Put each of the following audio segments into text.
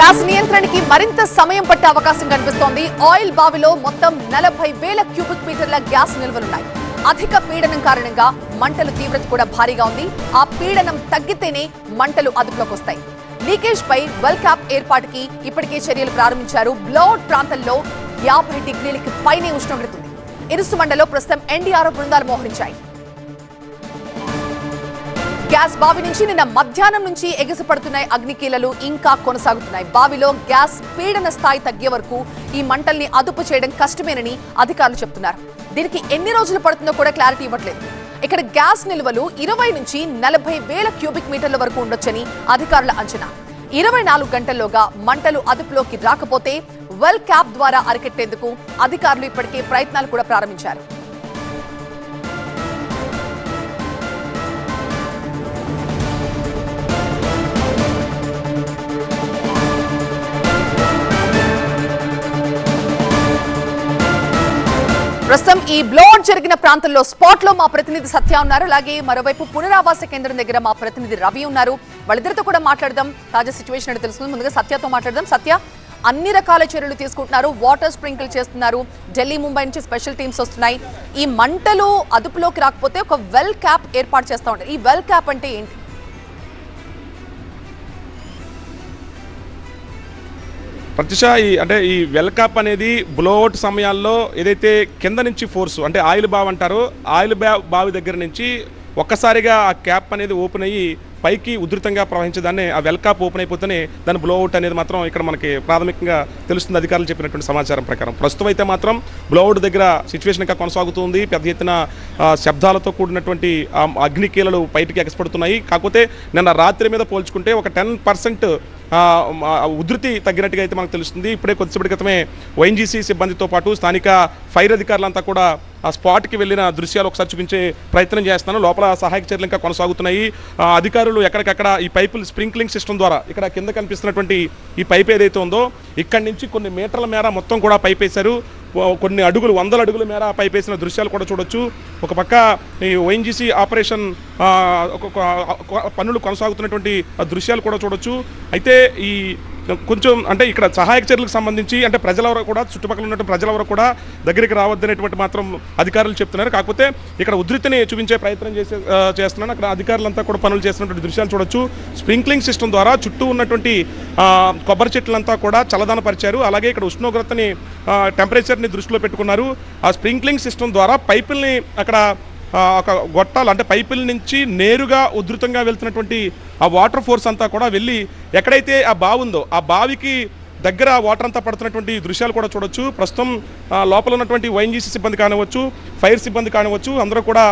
Gas నియంత్రణకి మరింత సమయం పట్టే అవకాశం కనిపిస్తోంది. ఆయిల్ బావిలో మొత్తం నలభై వేల క్యూబిక్ మీటర్ల గ్యాస్ నిల్వలున్నాయి. అధిక పీడనం కారణంగా మంటలు తీవ్రత కూడా భారీగా ఉంది. ఆ పీడనం తగ్గితేనే మంటలు అదుపులోకి వస్తాయి. లీకేజ్ పై వెల్ క్యాప్ ఏర్పాటుకి ఇప్పటికే చర్యలు ప్రారంభించారు. బ్లౌడ్ ప్రాంతంలో యాభై డిగ్రీలకి పైనే ఉష్ణోగ్రత ఉంది. ఇరుసు మండలో ప్రస్తుతం ఎన్డీఆర్ఓ బృందాలు మోహరించాయి. గ్యాస్ బావి నుంచి నిన్న మధ్యాహ్నం నుంచి ఎగసిపడుతున్నాయి అగ్నికీలలు ఇంకా కొనసాగుతున్నాయి. బావిలో గ్యాస్ పీడన స్థాయి తగ్గే వరకు ఈ మంటల్ని అదుపు చేయడం కష్టమేనని అధికారులు చెప్తున్నారు. దీనికి ఎన్ని రోజులు పడుతుందో కూడా క్లారిటీ ఇవ్వట్లేదు. ఇక్కడ గ్యాస్ నిల్వలు ఇరవై నుంచి నలభై వేల క్యూబిక్ మీటర్ల వరకు ఉండొచ్చని అధికారుల అంచనా. ఇరవై నాలుగు గంటల్లోగా మంటలు అదుపులోకి రాకపోతే వెల్ క్యాప్ ద్వారా అరికెట్టేందుకు అధికారులు ఇప్పటికే ప్రయత్నాలు కూడా ప్రారంభించారు. ప్రస్తుతం ఈ బ్లోడ్ జరిగిన ప్రాంతంలో స్పాట్లో మా ప్రతినిధి సత్య ఉన్నారు. అలాగే మరోవైపు పునరావాస కేంద్రం దగ్గర మా ప్రతినిధి రవి ఉన్నారు. వాళ్ళిద్దరితో కూడా మాట్లాడదాం. తాజా సిచ్యువేషన్ అంటే తెలుస్తుంది ముందుగా సత్యతో మాట్లాడదాం. సత్య అన్ని రకాల చర్యలు తీసుకుంటున్నారు. వాటర్ స్ప్రింకిల్ చేస్తున్నారు. ఢిల్లీ ముంబై నుంచి స్పెషల్ టీమ్స్ వస్తున్నాయి. ఈ మంటలు అదుపులోకి రాకపోతే ఒక వెల్ క్యాప్ ఏర్పాటు చేస్తా ఉంటారు. ఈ వెల్ క్యాప్ అంటే ఏంటి? ప్రతిష ఈ అంటే ఈ వెల్కప్ అనేది బ్లోఅవుట్ సమయాల్లో ఏదైతే కింద నుంచి ఫోర్స్ అంటే ఆయిల్ బావ్ అంటారో ఆయిల్ బావి దగ్గర నుంచి ఒక్కసారిగా ఆ క్యాప్ అనేది ఓపెన్ అయ్యి పైకి ఉధృతంగా ప్రవహించేదాన్ని ఆ వెల్కాప్ ఓపెన్ అయిపోతేనే దాని బ్లోఅవుట్ అనేది మాత్రం ఇక్కడ మనకి ప్రాథమికంగా తెలుస్తుంది అధికారులు చెప్పినటువంటి సమాచారం ప్రకారం. ప్రస్తుతం అయితే మాత్రం బ్లోఅవుట్ దగ్గర సిచ్యువేషన్ ఇంకా కొనసాగుతుంది. పెద్ద ఎత్తున శబ్దాలతో కూడినటువంటి అగ్నికీలలు బయటికి ఎగసిపడుతున్నాయి. కాకపోతే నిన్న రాత్రి మీద పోల్చుకుంటే ఒక టెన్ పర్సెంట్ ఉధృతి తగ్గినట్టుగా అయితే మనకు తెలుస్తుంది. ఇప్పుడే కొద్దిసేపటి క్రితమే ఓఎన్జీసీ సిబ్బందితో పాటు స్థానిక ఫైర్ అధికారులంతా కూడా ఆ స్పాట్కి వెళ్ళిన దృశ్యాలు ఒకసారి చూపించే ప్రయత్నం చేస్తాను. లోపల సహాయక చర్యలు ఇంకా కొనసాగుతున్నాయి. అధికారులు ఎక్కడికక్కడ ఈ పైపులు స్ప్రింక్లింగ్ సిస్టమ్ ద్వారా ఇక్కడ కింద కనిపిస్తున్నటువంటి ఈ పైప్ ఏదైతే ఉందో ఇక్కడి నుంచి కొన్ని మీటర్ల మేర మొత్తం కూడా పైప్ వేశారు కొన్ని అడుగులు వందల అడుగుల మేర పైప్ వేసిన దృశ్యాలు కూడా చూడొచ్చు. ఒక పక్క ఈ ఓఎన్జీసీ ఆపరేషన్ ఒక- పనులు కొనసాగుతున్నటువంటి ఆ దృశ్యాలు కూడా చూడొచ్చు. అయితే ఈ కొంచెం అంటే ఇక్కడ సహాయక చర్యలకు సంబంధించి అంటే ప్రజలెవరూ కూడా చుట్టుపక్కల ఉన్నటువంటి ప్రజలెవరూ కూడా దగ్గరికి రావద్దనేటువంటి మాత్రం అధికారులు చెప్తున్నారు. కాకపోతే ఇక్కడ ఉధృతిని చూపించే ప్రయత్నం చేసే చేస్తున్నాను. అక్కడ అధికారులంతా కూడా పనులు చేస్తున్నటువంటి దృశ్యాలు చూడొచ్చు. స్ప్రింక్లింగ్ సిస్టమ్ ద్వారా చుట్టూ ఉన్నటువంటి కొబ్బరి చెట్లంతా కూడా చల్లదానపరిచారు అలాగే ఇక్కడ ఉష్ణోగ్రతని టెంపరేచర్ని దృష్టిలో పెట్టుకున్నారు. ఆ స్ప్రింక్లింగ్ సిస్టమ్ ద్వారా పైపుల్ని అక్కడ ఒక గొట్టాలు అంటే పైపుల నుంచి నేరుగా ఉధృతంగా వెళ్తున్నటువంటి ఆ వాటర్ ఫోర్స్ అంతా కూడా వెళ్ళి ఎక్కడైతే ఆ బావి ఉందో ఆ బావికి దగ్గర వాటర్ అంతా పడుతున్నటువంటి దృశ్యాలు కూడా చూడొచ్చు. ప్రస్తుతం లోపల ఉన్నటువంటి వైఎన్జీసీ సిబ్బంది కానివచ్చు ఫైర్ సిబ్బంది కానివచ్చు అందరూ కూడా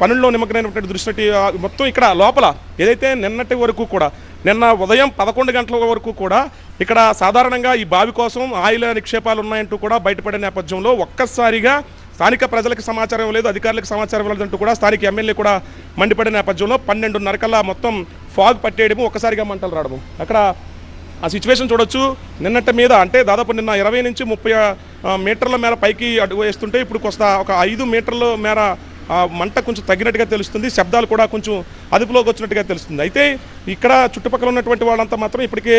పనుల్లో నిమగ్నమైనటువంటి దృష్టి మొత్తం ఇక్కడ లోపల ఏదైతే నిన్నటి వరకు కూడా నిన్న ఉదయం పదకొండు గంటల వరకు కూడా ఇక్కడ సాధారణంగా ఈ బావి కోసం ఆయిల్ నిక్షేపాలు ఉన్నాయంటూ కూడా బయటపడే నేపథ్యంలో ఒక్కసారిగా స్థానిక ప్రజలకు సమాచారం లేదు అధికారులకు సమాచారం లేదంటూ కూడా స్థానిక ఎమ్మెల్యే కూడా మండిపడే నేపథ్యంలో పన్నెండున్నర కల్లా మొత్తం ఫాగ్ పట్టేయడము ఒక్కసారిగా మంటలు రావడము. అక్కడ ఆ సిచ్యువేషన్ చూడొచ్చు. నిన్నట మీద అంటే దాదాపు నిన్న ఇరవై నుంచి ముప్పై మీటర్ల మేర పైకి అడుగు వేస్తుంటే ఇప్పుడు కొస్త ఒక ఐదు మీటర్ల మేర మంట కొంచెం తగ్గినట్టుగా తెలుస్తుంది శబ్దాలు కూడా కొంచెం అదుపులోకి వచ్చినట్టుగా తెలుస్తుంది. అయితే ఇక్కడ చుట్టుపక్కల ఉన్నటువంటి వాళ్ళంతా మాత్రం ఇప్పటికే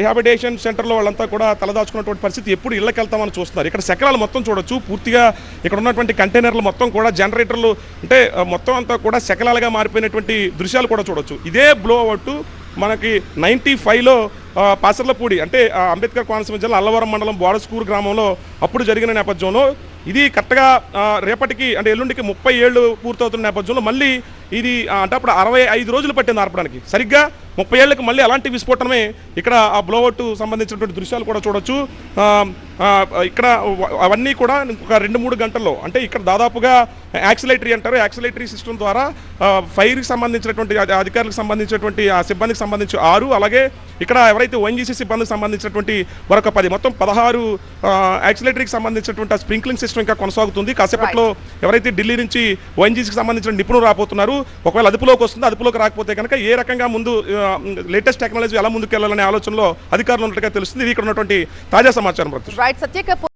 రిహాబిటేషన్ సెంటర్లో వాళ్ళంతా కూడా తలదాచుకున్నటువంటి పరిస్థితి ఎప్పుడు ఇళ్ళకి వెళ్తామని చూస్తున్నారు. ఇక్కడ శకలాలు మొత్తం చూడొచ్చు పూర్తిగా ఇక్కడ ఉన్నటువంటి కంటైనర్లు మొత్తం కూడా జనరేటర్లు అంటే మొత్తం అంతా కూడా శకలాలుగా మారిపోయినటువంటి దృశ్యాలు కూడా చూడొచ్చు. ఇదే బ్లో అవుట్ మనకి నైంటీ ఫైవ్లో పాసర్లపూడి అంటే అంబేద్కర్ కోనసీమ జిల్లా అల్లవరం మండలం బోడస్కూరు గ్రామంలో అప్పుడు జరిగిన నేపథ్యంలో ఇది కరెక్ట్గా రేపటికి అంటే ఎల్లుండికి ముప్పై ఏళ్ళు పూర్తవుతున్న నేపథ్యంలో మళ్ళీ ఇది అంటే అప్పుడు అరవై ఐదు రోజులు పట్టింది ఆర్పడానికి. సరిగ్గా ముప్పై ఏళ్ళకి మళ్ళీ అలాంటి విస్ఫోటనమే ఇక్కడ ఆ బ్లోఅవుట్ సంబంధించినటువంటి దృశ్యాలు కూడా చూడొచ్చు. ఇక్కడ అవన్నీ కూడా ఒక రెండు మూడు గంటల్లో అంటే ఇక్కడ దాదాపుగా యాక్సిలేటరీ అంటారు యాక్సిలేటరీ సిస్టమ్ ద్వారా ఫైర్కి సంబంధించినటువంటి అధి- అధికారులకు సంబంధించినటువంటి ఆ సిబ్బందికి సంబంధించి ఆరు అలాగే ఇక్కడ ఎవరైతే ఓఎన్జీసీ సిబ్బందికి సంబంధించినటువంటి మరొక పది మొత్తం పదహారు యాక్సిలేటరీకి సంబంధించినటువంటి ఆ స్ప్రింక్లింగ్ సిస్టమ్ ఇంకా కొనసాగుతుంది. కాసేపట్లో ఎవరైతే ఢిల్లీ నుంచి ఓఎన్జీసీకి సంబంధించిన నిపుణులు రాబోతున్నారు ఒకవేళ అదుపులోకి వస్తుంది అదుపులోకి రాకపోతే కనుక ఏ రకంగా ముందు లేటెస్ట్ టెక్నాలజీ ఎలా ముందుకు వెళ్ళాలనే ఆలోచనలో అధికారులు ఉన్నట్టుగా తెలుస్తుంది. ఇది ఇక్కడ ఉన్నటువంటి తాజా సమాచారం రైట్